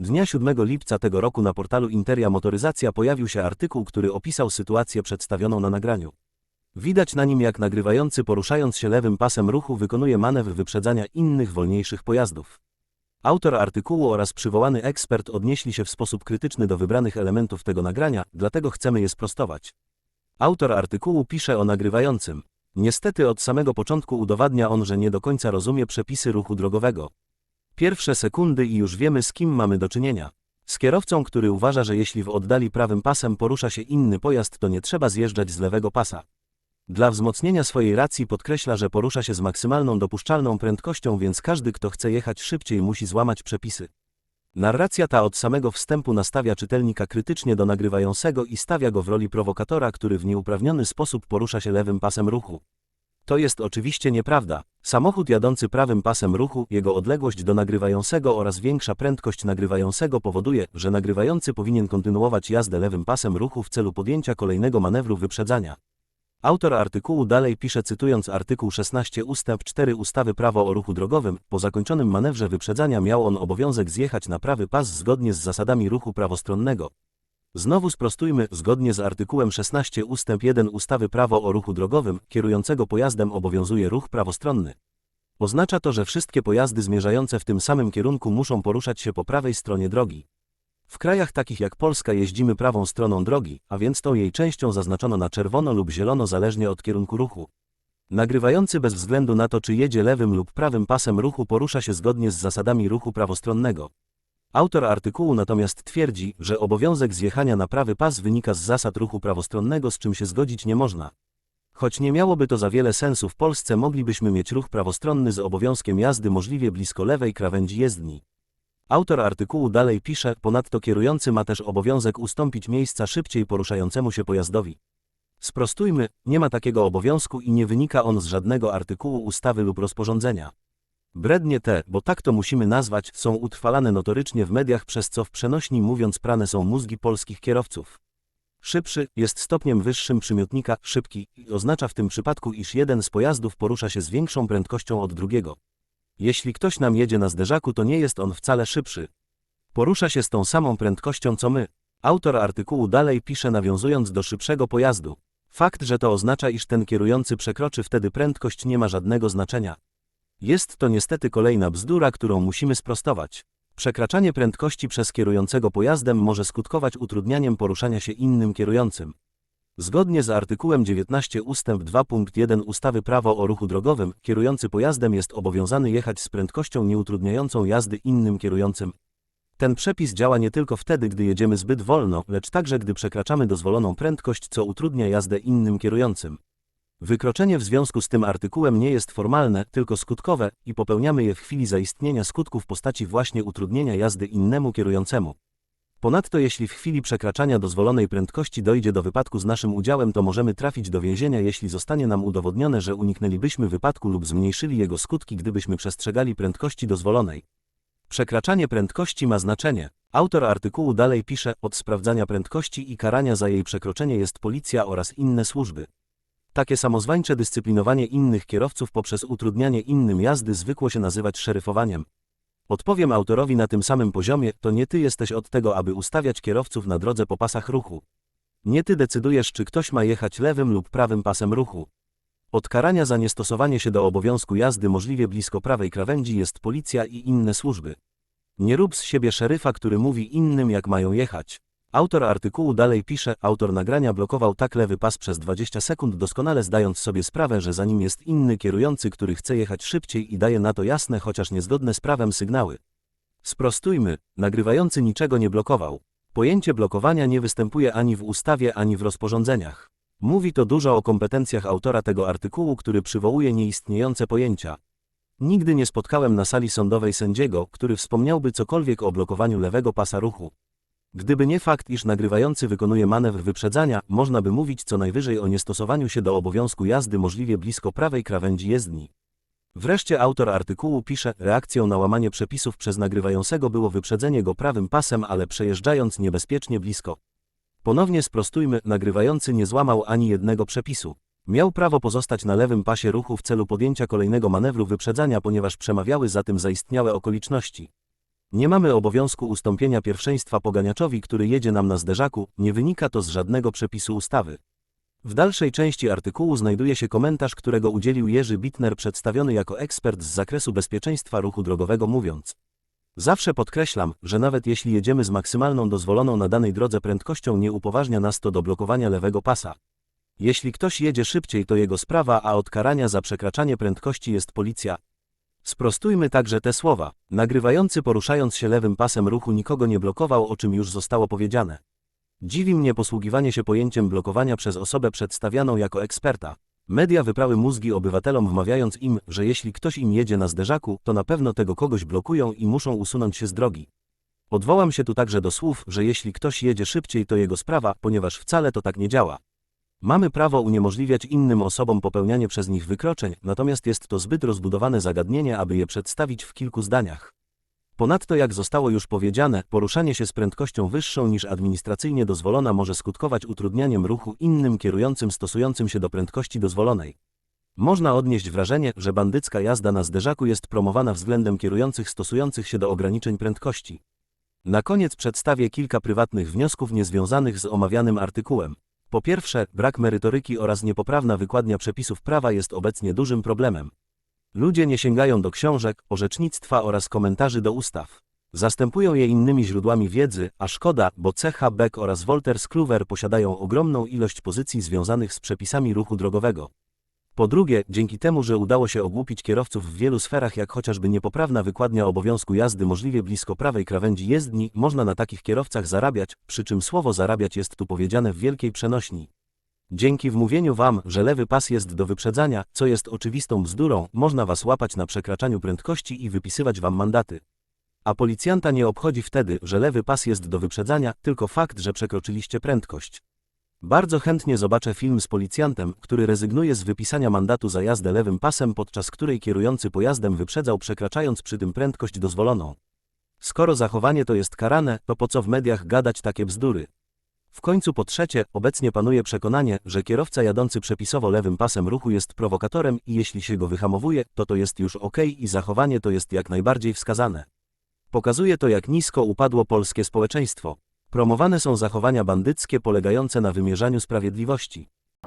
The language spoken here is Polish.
Dnia 7 lipca tego roku na portalu Interia Motoryzacja pojawił się artykuł, który opisał sytuację przedstawioną na nagraniu. Widać na nim jak nagrywający poruszając się lewym pasem ruchu wykonuje manewr wyprzedzania innych wolniejszych pojazdów. Autor artykułu oraz przywołany ekspert odnieśli się w sposób krytyczny do wybranych elementów tego nagrania, dlatego chcemy je sprostować. Autor artykułu pisze o nagrywającym. Niestety od samego początku udowadnia on, że nie do końca rozumie przepisy ruchu drogowego. Pierwsze sekundy i już wiemy z kim mamy do czynienia. Z kierowcą, który uważa, że jeśli w oddali prawym pasem porusza się inny pojazd, to nie trzeba zjeżdżać z lewego pasa. Dla wzmocnienia swojej racji podkreśla, że porusza się z maksymalną dopuszczalną prędkością, więc każdy, kto chce jechać szybciej, musi złamać przepisy. Narracja ta od samego wstępu nastawia czytelnika krytycznie do nagrywającego i stawia go w roli prowokatora, który w nieuprawniony sposób porusza się lewym pasem ruchu. To jest oczywiście nieprawda. Samochód jadący prawym pasem ruchu, jego odległość do nagrywającego oraz większa prędkość nagrywającego powoduje, że nagrywający powinien kontynuować jazdę lewym pasem ruchu w celu podjęcia kolejnego manewru wyprzedzania. Autor artykułu dalej pisze cytując artykuł 16 ustęp 4 ustawy Prawo o ruchu drogowym, po zakończonym manewrze wyprzedzania miał on obowiązek zjechać na prawy pas zgodnie z zasadami ruchu prawostronnego. Znowu sprostujmy, zgodnie z artykułem 16 ustęp 1 ustawy Prawo o ruchu drogowym, kierującego pojazdem obowiązuje ruch prawostronny. Oznacza to, że wszystkie pojazdy zmierzające w tym samym kierunku muszą poruszać się po prawej stronie drogi. W krajach takich jak Polska jeździmy prawą stroną drogi, a więc tą jej częścią zaznaczono na czerwono lub zielono zależnie od kierunku ruchu. Nagrywający bez względu na to, czy jedzie lewym lub prawym pasem ruchu porusza się zgodnie z zasadami ruchu prawostronnego. Autor artykułu natomiast twierdzi, że obowiązek zjechania na prawy pas wynika z zasad ruchu prawostronnego, z czym się zgodzić nie można. Choć nie miałoby to za wiele sensu w Polsce moglibyśmy mieć ruch prawostronny z obowiązkiem jazdy możliwie blisko lewej krawędzi jezdni. Autor artykułu dalej pisze, ponadto kierujący ma też obowiązek ustąpić miejsca szybciej poruszającemu się pojazdowi. Sprostujmy, nie ma takiego obowiązku i nie wynika on z żadnego artykułu ustawy lub rozporządzenia. Brednie te, bo tak to musimy nazwać, są utrwalane notorycznie w mediach, przez co w przenośni mówiąc prane są mózgi polskich kierowców. Szybszy jest stopniem wyższym przymiotnika szybki i oznacza w tym przypadku, iż jeden z pojazdów porusza się z większą prędkością od drugiego. Jeśli ktoś nam jedzie na zderzaku, to nie jest on wcale szybszy. Porusza się z tą samą prędkością co my. Autor artykułu dalej pisze nawiązując do szybszego pojazdu. Fakt, że to oznacza, iż ten kierujący przekroczy wtedy prędkość nie ma żadnego znaczenia. Jest to niestety kolejna bzdura, którą musimy sprostować. Przekraczanie prędkości przez kierującego pojazdem może skutkować utrudnianiem poruszania się innym kierującym. Zgodnie z artykułem 19 ustęp 2 punkt 1 ustawy Prawo o ruchu drogowym, kierujący pojazdem jest obowiązany jechać z prędkością nieutrudniającą jazdy innym kierującym. Ten przepis działa nie tylko wtedy, gdy jedziemy zbyt wolno, lecz także gdy przekraczamy dozwoloną prędkość, co utrudnia jazdę innym kierującym. Wykroczenie w związku z tym artykułem nie jest formalne, tylko skutkowe i popełniamy je w chwili zaistnienia skutku w postaci właśnie utrudnienia jazdy innemu kierującemu. Ponadto jeśli w chwili przekraczania dozwolonej prędkości dojdzie do wypadku z naszym udziałem, to możemy trafić do więzienia, jeśli zostanie nam udowodnione, że uniknęlibyśmy wypadku lub zmniejszyli jego skutki, gdybyśmy przestrzegali prędkości dozwolonej. Przekraczanie prędkości ma znaczenie. Autor artykułu dalej pisze, od sprawdzania prędkości i karania za jej przekroczenie jest policja oraz inne służby. Takie samozwańcze dyscyplinowanie innych kierowców poprzez utrudnianie innym jazdy zwykło się nazywać szeryfowaniem. Odpowiem autorowi na tym samym poziomie, to nie ty jesteś od tego, aby ustawiać kierowców na drodze po pasach ruchu. Nie ty decydujesz, czy ktoś ma jechać lewym lub prawym pasem ruchu. Od karania za niestosowanie się do obowiązku jazdy możliwie blisko prawej krawędzi jest policja i inne służby. Nie rób z siebie szeryfa, który mówi innym, jak mają jechać. Autor artykułu dalej pisze, autor nagrania blokował tak lewy pas przez 20 sekund doskonale zdając sobie sprawę, że za nim jest inny kierujący, który chce jechać szybciej i daje na to jasne, chociaż niezgodne z prawem sygnały. Sprostujmy, nagrywający niczego nie blokował. Pojęcie blokowania nie występuje ani w ustawie, ani w rozporządzeniach. Mówi to dużo o kompetencjach autora tego artykułu, który przywołuje nieistniejące pojęcia. Nigdy nie spotkałem na sali sądowej sędziego, który wspomniałby cokolwiek o blokowaniu lewego pasa ruchu. Gdyby nie fakt, iż nagrywający wykonuje manewr wyprzedzania, można by mówić co najwyżej o niestosowaniu się do obowiązku jazdy możliwie blisko prawej krawędzi jezdni. Wreszcie autor artykułu pisze, reakcją na łamanie przepisów przez nagrywającego było wyprzedzenie go prawym pasem, ale przejeżdżając niebezpiecznie blisko. Ponownie sprostujmy, nagrywający nie złamał ani jednego przepisu. Miał prawo pozostać na lewym pasie ruchu w celu podjęcia kolejnego manewru wyprzedzania, ponieważ przemawiały za tym zaistniałe okoliczności. Nie mamy obowiązku ustąpienia pierwszeństwa poganiaczowi, który jedzie nam na zderzaku, nie wynika to z żadnego przepisu ustawy. W dalszej części artykułu znajduje się komentarz, którego udzielił Jerzy Bitner, przedstawiony jako ekspert z zakresu bezpieczeństwa ruchu drogowego, mówiąc: Zawsze podkreślam, że nawet jeśli jedziemy z maksymalną dozwoloną na danej drodze prędkością, nie upoważnia nas to do blokowania lewego pasa. Jeśli ktoś jedzie szybciej, to jego sprawa, a od karania za przekraczanie prędkości jest policja. Sprostujmy także te słowa. Nagrywający poruszając się lewym pasem ruchu nikogo nie blokował, o czym już zostało powiedziane. Dziwi mnie posługiwanie się pojęciem blokowania przez osobę przedstawianą jako eksperta. Media wyprały mózgi obywatelom wmawiając im, że jeśli ktoś im jedzie na zderzaku, to na pewno tego kogoś blokują i muszą usunąć się z drogi. Odwołam się tu także do słów, że jeśli ktoś jedzie szybciej, to jego sprawa, ponieważ wcale to tak nie działa. Mamy prawo uniemożliwiać innym osobom popełnianie przez nich wykroczeń, natomiast jest to zbyt rozbudowane zagadnienie, aby je przedstawić w kilku zdaniach. Ponadto, jak zostało już powiedziane, poruszanie się z prędkością wyższą niż administracyjnie dozwolona może skutkować utrudnianiem ruchu innym kierującym stosującym się do prędkości dozwolonej. Można odnieść wrażenie, że bandycka jazda na zderzaku jest promowana względem kierujących stosujących się do ograniczeń prędkości. Na koniec przedstawię kilka prywatnych wniosków niezwiązanych z omawianym artykułem. Po pierwsze, brak merytoryki oraz niepoprawna wykładnia przepisów prawa jest obecnie dużym problemem. Ludzie nie sięgają do książek, orzecznictwa oraz komentarzy do ustaw. Zastępują je innymi źródłami wiedzy, a szkoda, bo C.H. Beck oraz Walter Skluwer posiadają ogromną ilość pozycji związanych z przepisami ruchu drogowego. Po drugie, dzięki temu, że udało się ogłupić kierowców w wielu sferach, jak chociażby niepoprawna wykładnia obowiązku jazdy możliwie blisko prawej krawędzi jezdni, można na takich kierowcach zarabiać, przy czym słowo zarabiać jest tu powiedziane w wielkiej przenośni. Dzięki wmówieniu wam, że lewy pas jest do wyprzedzania, co jest oczywistą bzdurą, można was łapać na przekraczaniu prędkości i wypisywać wam mandaty. A policjanta nie obchodzi wtedy, że lewy pas jest do wyprzedzania, tylko fakt, że przekroczyliście prędkość. Bardzo chętnie zobaczę film z policjantem, który rezygnuje z wypisania mandatu za jazdę lewym pasem, podczas której kierujący pojazdem wyprzedzał przekraczając przy tym prędkość dozwoloną. Skoro zachowanie to jest karane, to po co w mediach gadać takie bzdury? W końcu po trzecie, obecnie panuje przekonanie, że kierowca jadący przepisowo lewym pasem ruchu jest prowokatorem i jeśli się go wyhamowuje, to to jest już ok i zachowanie to jest jak najbardziej wskazane. Pokazuje to jak nisko upadło polskie społeczeństwo. Promowane są zachowania bandyckie polegające na wymierzaniu sprawiedliwości.